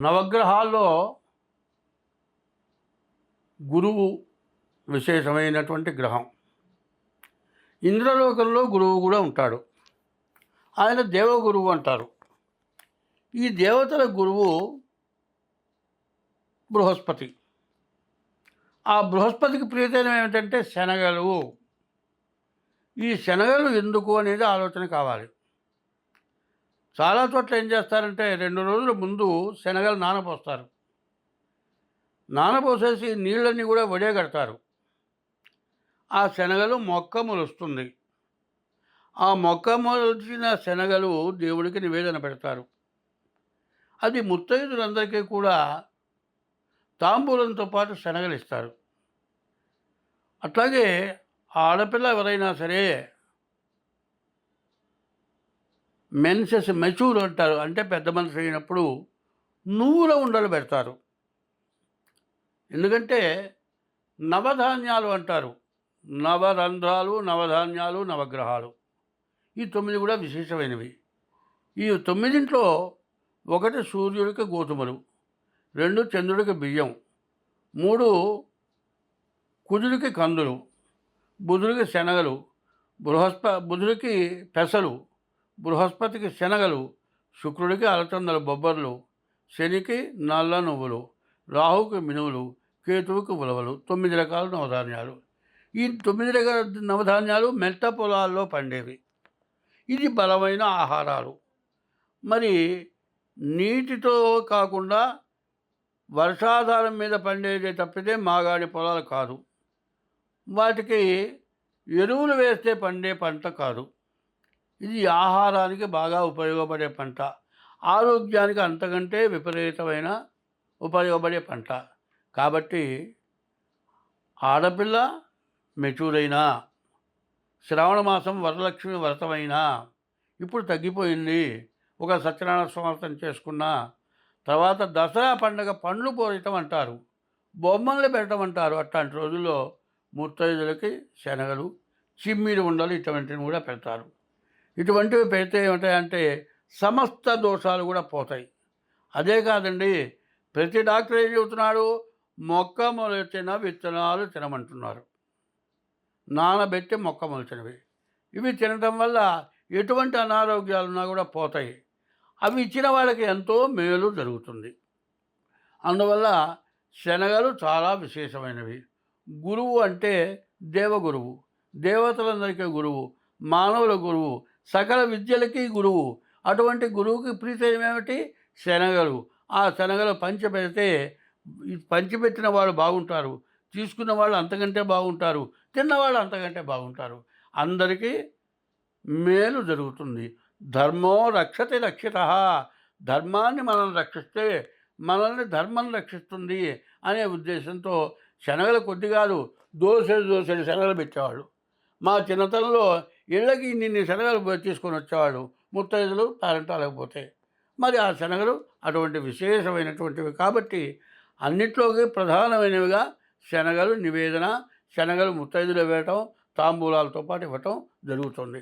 నవగ్రహాల్లో గురువు విశేషమైనటువంటి గ్రహం. ఇంద్రలోకంలో గురువు కూడా ఉంటాడు. ఆయన దేవగురువు అంటారు. ఈ దేవతల గురువు బృహస్పతి. ఆ బృహస్పతికి ప్రియతనం ఏమిటంటే శనగలు. ఈ శనగలు ఎందుకు అనేది ఆలోచన కావాలి. చాలా చోట్ల ఏం చేస్తారంటే రెండు రోజుల ముందు శనగలు నానపోస్తారు నానపోసేసి నీళ్ళన్నీ కూడా వడేగడతారు ఆ శనగలు మొక్క మొలుస్తుంది ఆ మొక్క మొలిచిన శనగలు దేవుడికి నివేదన పెడతారు. అది ముత్తైదులందరికీ కూడా తాంబూలంతో పాటు శనగలు ఇస్తారు అట్లాగే ఆడపిల్ల ఎవరైనా సరే మెన్సెస్ మెచ్యూర్ అంటారు అంటే పెద్ద మనిషి అయినప్పుడు నువ్వుల ఉండలు పెడతారు. ఎందుకంటే నవధాన్యాలు అంటారు. నవరంధ్రాలు నవధాన్యాలు నవగ్రహాలు. ఈ తొమ్మిది కూడా విశేషమైనవి. ఈ తొమ్మిదింట్లో ఒకటి సూర్యుడికి గోధుమలు రెండు చంద్రుడికి బియ్యం మూడు కుజుడికి కందులు బుధుడికి శనగలు బృహస్ప బుధుడికి పెసలు బృహస్పతికి శనగలు శుక్రుడికి అలచందల బొబ్బర్లు శనికి నల్ల నువ్వులు రాహుకి మినువులు కేతువుకి ఉలవలు తొమ్మిది రకాల నవధాన్యాలు. ఈ తొమ్మిది రకాల నవధాన్యాలు మెట్ట పొలాల్లో పండేవి. ఇది బలమైన ఆహారాలు. మరి నీటితో కాకుండా వర్షాధారం మీద పండేదే తప్పితే మాగాడి పొలాలు కాదు. వాటికి ఎరువులు వేస్తే పండే పంట కాదు. ఇది ఆహారానికి బాగా ఉపయోగపడే పంట. ఆరోగ్యానికి అంతకంటే విపరీతమైన ఉపయోగపడే పంట. కాబట్టి ఆడపిల్ల మెచ్యూరైనా శ్రావణ మాసం వరలక్ష్మి వ్రతమైనా ఇప్పుడు తగ్గిపోయింది. ఒక సత్యనారాయణ స్వార్థం చేసుకున్నా తర్వాత దసరా పండగ పండ్లు పోయటం అంటారు. బొమ్మల్ని పెట్టడం అంటారు. అట్లాంటి రోజుల్లో ముత్తైదులకి శనగలు చిమ్మిడి ఉండలు ఇటువంటివి కూడా పెడతారు. ఇటువంటివి పెడితే ఏమిటాయంటే సమస్త దోషాలు కూడా పోతాయి. అదే కాదండి ప్రతి డాక్టర్ ఏం చెబుతున్నాడు? మొక్క మొలచిన విత్తనాలు తినమంటున్నారు. నానబెట్టి మొక్క మొలిచినవి. ఇవి తినడం వల్ల ఎటువంటి అనారోగ్యాలున్నా కూడా పోతాయి. అవి ఇచ్చిన వాళ్ళకి ఎంతో మేలు జరుగుతుంది. అందువల్ల శనగలు చాలా విశేషమైనవి. గురువు అంటే దేవగురువు. దేవతలందరికీ గురువు. మానవుల గురువు. సకల విద్యలకి గురువు. అటువంటి గురువుకి ప్రీతం ఏమిటి శనగలు. ఆ శనగలు పంచిపెడితే పంచిపెట్టిన వాళ్ళు బాగుంటారు. తీసుకున్న వాళ్ళు అంతకంటే బాగుంటారు. తిన్నవాళ్ళు అంతకంటే బాగుంటారు. అందరికీ మేలు జరుగుతుంది. ధర్మో రక్షతి రక్షిత. ధర్మాన్ని మనం రక్షిస్తే మనల్ని ధర్మం రక్షిస్తుంది అనే ఉద్దేశంతో శనగలు కొద్ది కాదు దోసెడు దోసెడు శనగలు పెట్టేవాళ్ళు. మా చిన్నతనంలో ఇళ్ళకి ఇన్ని శనగలు తీసుకొని వచ్చేవాళ్ళు. ముత్తైదులు పారంటాలకపోతే మరి ఆ శనగలు అటువంటి విశేషమైనటువంటివి కాబట్టి అన్నిట్లోకి ప్రధానమైనవిగా శనగలు నివేదన శనగలు ముత్తైదులు ఇవ్వటం తాంబూలాలతో పాటు ఇవ్వటం జరుగుతుంది.